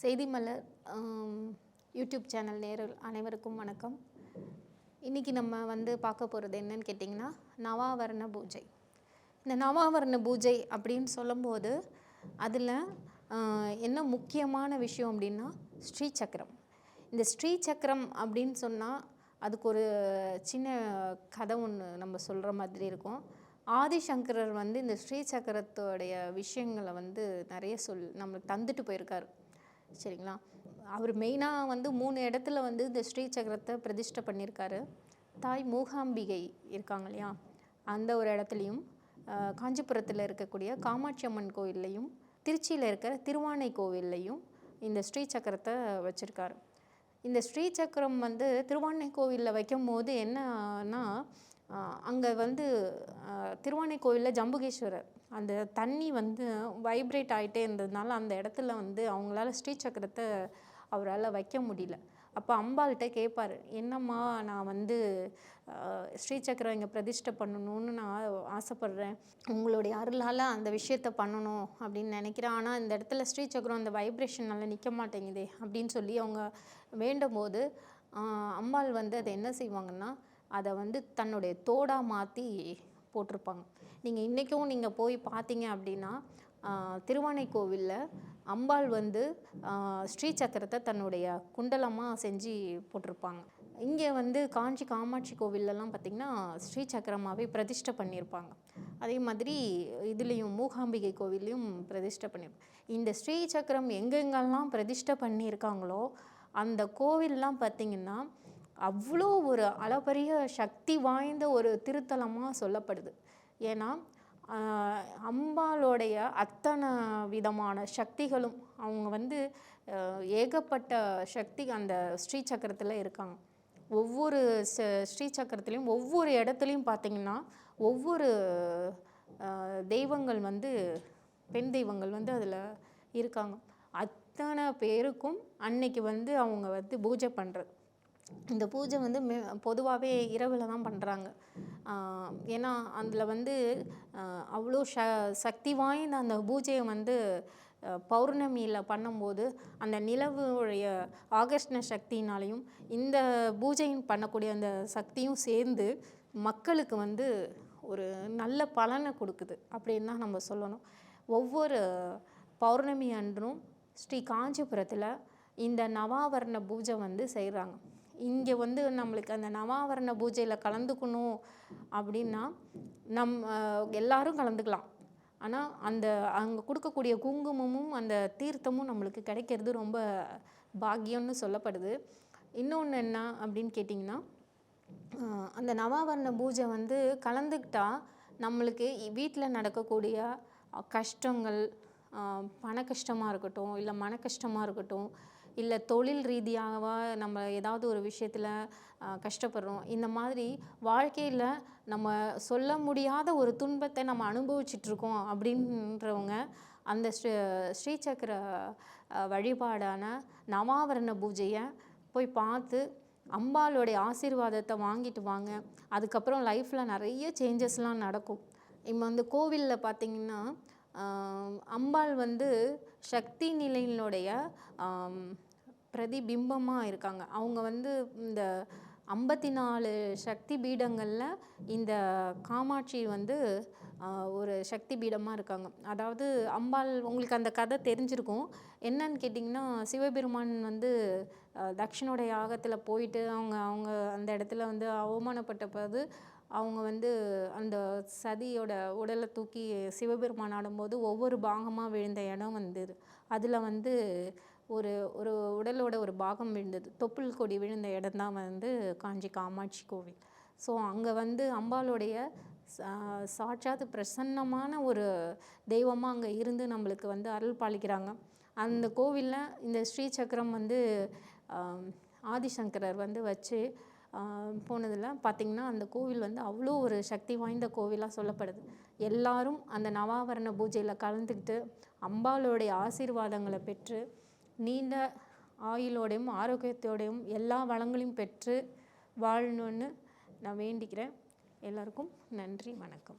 செய்தி மலர் YouTube channel நேரில் அனைவருக்கும் வணக்கம். இன்றைக்கி நம்ம வந்து பார்க்க போகிறது என்னன்னு கேட்டிங்கன்னா நவாவரண பூஜை. இந்த நவாவரண பூஜை அப்படின்னு சொல்லும்போது அதில் என்ன முக்கியமான விஷயம் அப்படின்னா ஸ்ரீ சக்கரம் இந்த ஸ்ரீ சக்கரம் அப்படின்னு சொன்னால் அதுக்கு ஒரு சின்ன கதை ஒன்று நம்ம சொல்கிற மாதிரி இருக்கும். ஆதிசங்கரர் வந்து இந்த ஸ்ரீ சக்கரத்தோடைய விஷயங்களை வந்து நிறைய சொல் நம்மளுக்கு தந்துட்டு போயிருக்காரு. சரிங்களா? அவர் மெயினாக வந்து மூணு இடத்துல வந்து இந்த ஸ்ரீ சக்கரத்தை பிரதிஷ்டை பண்ணியிருக்காரு தாய் மூகாம்பிகை இருக்காங்க இல்லையா? அந்த ஒரு இடத்துலையும் காஞ்சிபுரத்தில் இருக்கக்கூடிய காமாட்சி அம்மன் கோயில்லையும் திருச்சியில் இருக்கிற திருவானை கோவில்லையும் இந்த ஸ்ரீ சக்கரத்தை வச்சுருக்காரு. இந்த ஸ்ரீ சக்கரம் வந்து திருவானை கோவிலில் வைக்கும் போது என்னன்னா அங்கே வந்து திருவானை கோவிலில் ஜம்புகேஸ்வரர். அந்த தண்ணி வந்து வைப்ரேட் ஆகிட்டே இருந்ததுனால அந்த இடத்துல வந்து அவங்களால ஸ்ரீ சக்கரத்தை அவரால் வைக்க முடியல. அப்போ அம்பாள்கிட்ட கேட்பார் என்னம்மா நான் வந்து ஸ்ரீ சக்கரம் இங்கே பிரதிஷ்டை பண்ணணும்னு நான் ஆசைப்பட்றேன். உங்களுடைய அருளால் அந்த விஷயத்த பண்ணணும் அப்படின்னு நினைக்கிறேன். ஆனால் இந்த இடத்துல ஸ்ரீ சக்கரம் அந்த வைப்ரேஷனால் நிற்க மாட்டேங்குதே அப்படின்னு சொல்லி அவங்க வேண்டும் போது அம்பாள் வந்து அதை என்ன செய்வாங்கன்னா அதை வந்து தன்னுடைய தோடாக மாற்றி போட்டிருப்பாங்க. நீங்கள் இன்றைக்கும் நீங்கள் போய் பார்த்தீங்க அப்படின்னா திருவானை கோவிலில் அம்பாள் வந்து ஸ்ரீ சக்கரத்தை தன்னுடைய குண்டலமாக செஞ்சு போட்டிருப்பாங்க. இங்கே வந்து காஞ்சி காமாட்சி கோவிலெலாம் பார்த்திங்கன்னா ஸ்ரீ சக்கரமாகவே பிரதிஷ்டை பண்ணியிருப்பாங்க. அதே மாதிரி இதுலேயும் மூகாம்பிகை கோவில்லையும் பிரதிஷ்டை பண்ணியிருப்பாங்க. இந்த ஸ்ரீ சக்கரம் எங்கெங்கெல்லாம் பிரதிஷ்டை பண்ணியிருக்காங்களோ அந்த கோவிலெலாம் பார்த்திங்கன்னா அவ்வளோ ஒரு அளப்பரிய சக்தி வாய்ந்த ஒரு திருத்தலமாக சொல்லப்படுது. ஏன்னா அம்பாலோடைய அத்தனை விதமான சக்திகளும் அவங்க வந்து ஏகப்பட்ட சக்தி அந்த ஸ்ரீ சக்கரத்தில் இருக்காங்க. ஒவ்வொரு ஸ்ரீ சக்கரத்துலேயும் ஒவ்வொரு இடத்துலையும் பார்த்திங்கன்னா ஒவ்வொரு தெய்வங்கள் வந்து பெண் தெய்வங்கள் வந்து அதில் இருக்காங்க. அத்தனை பேருக்கும் அன்னைக்கு வந்து அவங்க வந்து பூஜை பண்ணுறது இந்த பூஜை வந்து மே பொதுவாகவே இரவில் தான் பண்ணுறாங்க ஏன்னா அதில் வந்து அவ்வளோ ச சக்தி வாய்ந்த அந்த பூஜையை வந்து பௌர்ணமியில் பண்ணும்போது அந்த நிலவுடைய ஆகர்ஷ்ண சக்தினாலையும் இந்த பூஜையும் பண்ணக்கூடிய அந்த சக்தியும் சேர்ந்து மக்களுக்கு வந்து ஒரு நல்ல பலனை கொடுக்குது. அப்படின்னு தான் நம்ம சொல்லணும். ஒவ்வொரு பௌர்ணமி அன்றும் ஸ்ரீ காஞ்சிபுரத்தில் இந்த நவாவரண பூஜை வந்து செய்கிறாங்க இங்கே வந்து நம்மளுக்கு அந்த நவாவரண பூஜையில் கலந்துக்கணும் அப்படின்னா நம் எல்லாரும் கலந்துக்கலாம். ஆனால் அந்த அங்கே கொடுக்கக்கூடிய குங்குமமும் அந்த தீர்த்தமும் நம்மளுக்கு கிடைக்கிறது ரொம்ப பாக்கியம்னு சொல்லப்படுது. இன்னொன்று என்ன அப்படின்னு கேட்டிங்கன்னா அந்த நவாவரண பூஜை வந்து கலந்துக்கிட்டால் நம்மளுக்கு வீட்டில் நடக்கக்கூடிய கஷ்டங்கள் பண கஷ்டமாக இருக்கட்டும் இல்லை மன கஷ்டமாக இருக்கட்டும் இல்லை தொழில் ரீதியாக நம்ம ஏதாவது ஒரு விஷயத்தில் கஷ்டப்படுறோம். இந்த மாதிரி வாழ்க்கையில் நம்ம சொல்ல முடியாத ஒரு துன்பத்தை நம்ம அனுபவிச்சிட்ருக்கோம் அப்படின்றவங்க அந்த ஸ்ரீ ஸ்ரீசக்கர வழிபாடான நவாவரண பூஜையை போய் பார்த்து அம்பாளுடைய ஆசீர்வாதத்தை வாங்கிட்டு வாங்க. அதுக்கப்புறம் லைஃப்பில் நிறைய சேஞ்சஸ்லாம் நடக்கும். இப்போ வந்து கோவிலில் பார்த்திங்கன்னா அம்பாள் வந்து சக்தி நிலையினுடைய பிரதிபிம்பமாக இருக்காங்க. அவங்க வந்து இந்த ஐம்பத்தி நாலு சக்தி பீடங்களில் இந்த காமாட்சி வந்து ஒரு சக்தி பீடமாக இருக்காங்க. அதாவது அம்பாள் உங்களுக்கு அந்த கதை தெரிஞ்சிருக்கும். என்னன்னு கேட்டிங்கன்னா சிவபெருமான் வந்து தக்ஷனுடைய யாகத்தில் போயிட்டு அவங்க அவங்க அந்த இடத்துல வந்து அவமானப்பட்ட அவங்க வந்து அந்த சதியோட உடலை தூக்கி சிவபெருமான் ஆடும்போது ஒவ்வொரு பாகமாக விழுந்த இடம் வந்தது அதில் வந்து ஒரு ஒரு உடலோட ஒரு பாகம் விழுந்தது. தொப்புள் கொடி விழுந்த இடம் தான் வந்து காஞ்சி காமாட்சி கோவில். ஸோ அங்கே வந்து அம்பாளுடைய சாட்சாத்து பிரசன்னமான ஒரு தெய்வமாக அங்கே இருந்து நம்மளுக்கு வந்து அருள் பாலிக்கிறாங்க. அந்த கோவிலில் இந்த ஸ்ரீ சக்கரம் வந்து ஆதிசங்கரர் வந்து வச்சு போனதில் பார்த்திங்கன்னா அந்த கோவில் வந்து அவ்வளோ ஒரு சக்தி வாய்ந்த கோவிலாக சொல்லப்படுது. எல்லாரும் அந்த நவாவரண பூஜையில் கலந்துக்கிட்டு அம்பாளுடைய ஆசீர்வாதங்களை பெற்று நீண்ட ஆயுளோடையும் ஆரோக்கியத்தோடையும் எல்லா வளங்களையும் பெற்று வாழணும்னு நான் வேண்டிக்கிறேன். எல்லாருக்கும் நன்றி வணக்கம்.